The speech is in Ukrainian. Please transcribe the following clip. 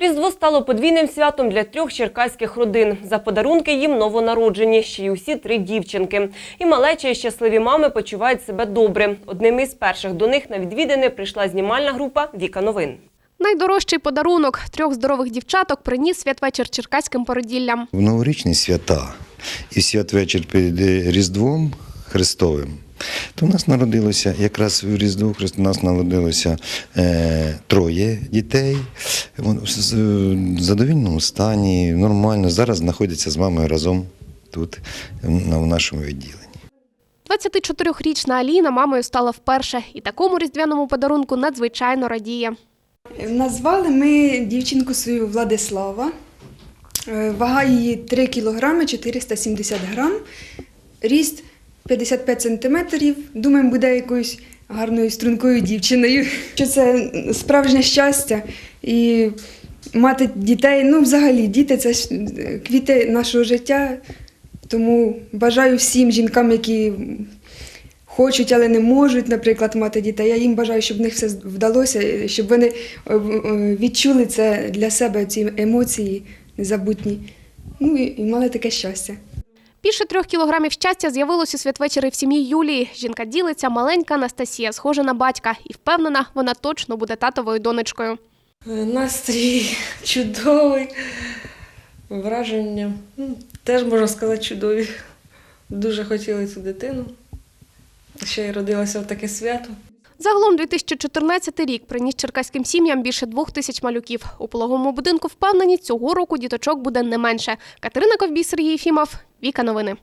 Різдво стало подвійним святом для трьох черкаських родин. За подарунки їм новонароджені, ще й усі три дівчинки. І малеча, і щасливі мами почувають себе добре. Одним із перших до них на відвідини прийшла знімальна група Віка Новин. Найдорожчий подарунок трьох здорових дівчаток приніс святвечір черкаським породіллям. В новорічні свята і святвечір перед Різдвом Христовим, то в нас народилося, якраз в Різдво Христ у нас народилося е, троє дітей. Вони в задовільному стані, нормально. Зараз знаходяться з мамою разом тут, на- в нашому відділенні. 24-річна Аліна мамою стала вперше і такому різдвяному подарунку надзвичайно радіє. Назвали ми дівчинку свою Владислава. Е, Вага її 3 кг 470 грам, ріст 55 сантиметрів. Думаємо, буде якоюсь гарною стрункою дівчиною. Що це справжнє щастя і мати дітей. Ну, взагалі, діти це квіти нашого життя. Тому бажаю всім жінкам, які хочуть, але не можуть, наприклад, мати дітей. Я їм бажаю, щоб в них все вдалося, щоб вони е, е, відчули це для себе, ці емоції незабутні. Ну і мали таке щастя. Більше трьох кілограмів щастя з'явилося у святвечері в сім'ї Юлії. Жінка ділиться, маленька Анастасія, схожа на батька, і впевнена, вона точно буде татовою донечкою. Настрій чудовий, враження ну, теж можна сказати чудові. Дуже хотіли цю дитину. Ще й родилася в таке свято. Загалом 2014 рік приніс черкаським сім'ям більше двох тисяч малюків. У пологовому будинку впевнені, цього року діточок буде не менше. Катерина Ковбій, Сергій Єфімов, Віка Новини.